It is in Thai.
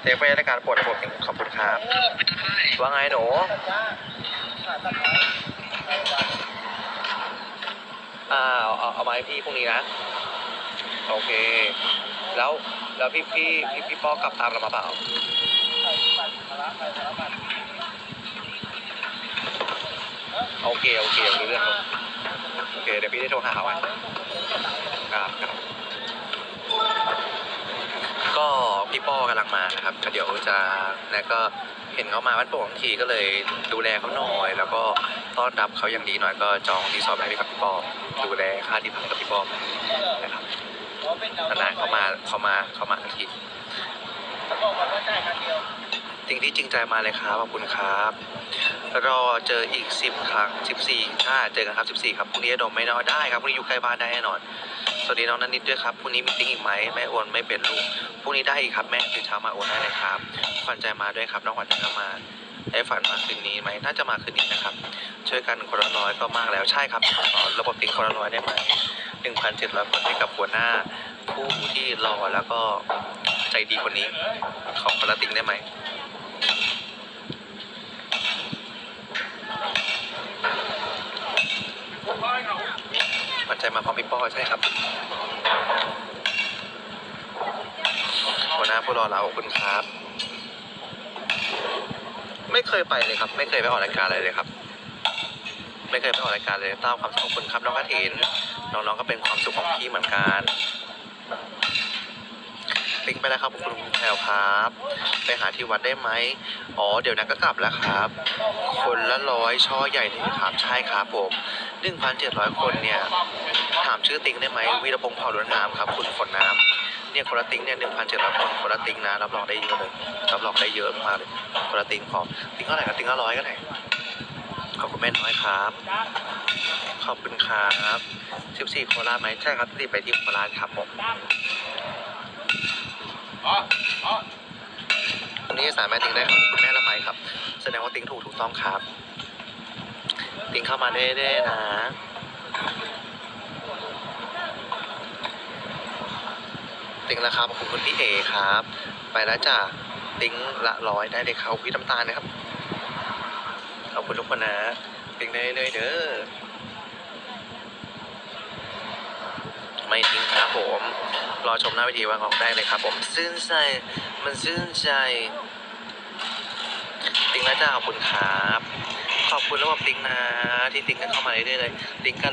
เซฟไว้ในการปวดระบบถึงขอบคุณครับ ว่าไงหนูอ่าเอาเอาเอามาให้พี่พรุ่งนี้นะ โอเค แล้วแล้วพี่พี่พี่พี่ป้อกลับตามเรามาเปล่า โอเค โอเครู้เรื่องโอเค เดี๋ยวพี่ได้โทรหาไว้ครับครับ ก็ พี่ป้อกำลังมานะครับก็เดี๋ยวจะแล้วก็เห็นเขามาบ้านโป่งทีก็เลยดูแลเขาหน่อย แล้วก็ต้อนรับเขาอย่างดีหน่อยก็จองรีสอร์ทให้กับพี่ป้อดูแลค่าที่พักกับพี่ป้อนะครับนานๆเขามาเขามาเขามาทันทีสิ่งที่จริงใจมาเลยครับขอบคุณครับรอเจออีกสิบครั้งสิบสี่ถ้าเจอกันครับสิบสี่ครับพรุ่งนี้ดมไม่นอยได้ครับพรุ่งนี้อยู่ใกล้บ้านได้แน่นอน วัสดีน้องนันนิดด้วยครับพรุ่งนี้มีติ้งอีกไหมแม่โอนไม่เป็นลูกพรุ่งนี้ได้อีกครับแม่ตื่นเช้ามาโอนได้เลยครับขวัญใจมาด้วยครับน้องขวัญใจก็มาไอ้ฝันมาคืนนี้ไหมน่าจะมาคืนนี้นะครับ ช่วยกันคนละร้อยก็มากแล้วใช่ครับระบบติ้งคนละร้อยได้ไหมหนึ่งพันเจ็ดร้อยคนให้กับหัวหน้า ผู้ที่รอแล้วก็ใจดีคนนี้ ขอคนละติ้งได้ไหมขวัญ ใจมาพร้อมพี่ป้อใช่ครับหัวหน้าผู้รอเราขอบคุณครับ ไม่เคยไปเลยครับ ไม่เคยไปออกรายการอะไรเลยครับ ไม่เคยไปออกรายการเลยต้าความสุขของคุณครับน้องกระถินน้องๆก็เป็นความสุขของพี่เหมือนกันปิ๊งไปแล้วครับขอบคุณคุณแพลวครับ ไปหาที่วัดได้ไหมอ๋อเดี๋ยวนั้นก็กลับแล้วครับ คนละร้อยช่อใหญ่เลยครับใช่ครับผม หนึ่งพันเจ็ดร้อยคนเนี่ยถามชื่อติ๊งได้ไหมวีรพงษ์เผ่าล้วนน้ำครับ คุณฝนน้ำเนี่ยคนละติ๊งเนี่ยหนึ่งพันเจ็ดร้อยคนคนละติ๊งนะรับรองได้เยอะเลยรับรองได้เยอะมากเลยคนละติ๊งพอติ๊งเท่าไหร่ครับติ๊งละร้อยก็ได้ขอบคุณแม่น้อยครับ ขอบคุณครับสิบสี่โคราชไหมใช่ครับรีบไปที่โคราชครับผมวันนี้สามารถติ๊งได้ครับคุณแม่ละไมครับ แสดงว่าติ๊งถูกถูกต้องครับ ติ๊งเข้ามาได้ๆนะ ติ๊งแล้วครับขอบคุณคุณพี่เอครับ ไปแล้วจ้ะติ๊งละร้อยได้เลยครับพี่น้ำตาลนะครับขอบคุณทุกคนนะ ติ๊งได้เลยเด้อไม่ทิ้งครับผม รอชมหน้าวิธีวางออกได้เลยครับผมซื่นใจมันซื่นใจ ติงแล้วจ้าขอบคุณครับ ขอบคุณระบบติ๊งนะที่ติ๊งกันเข้ามาเรื่อยๆเลยติ๊งกัน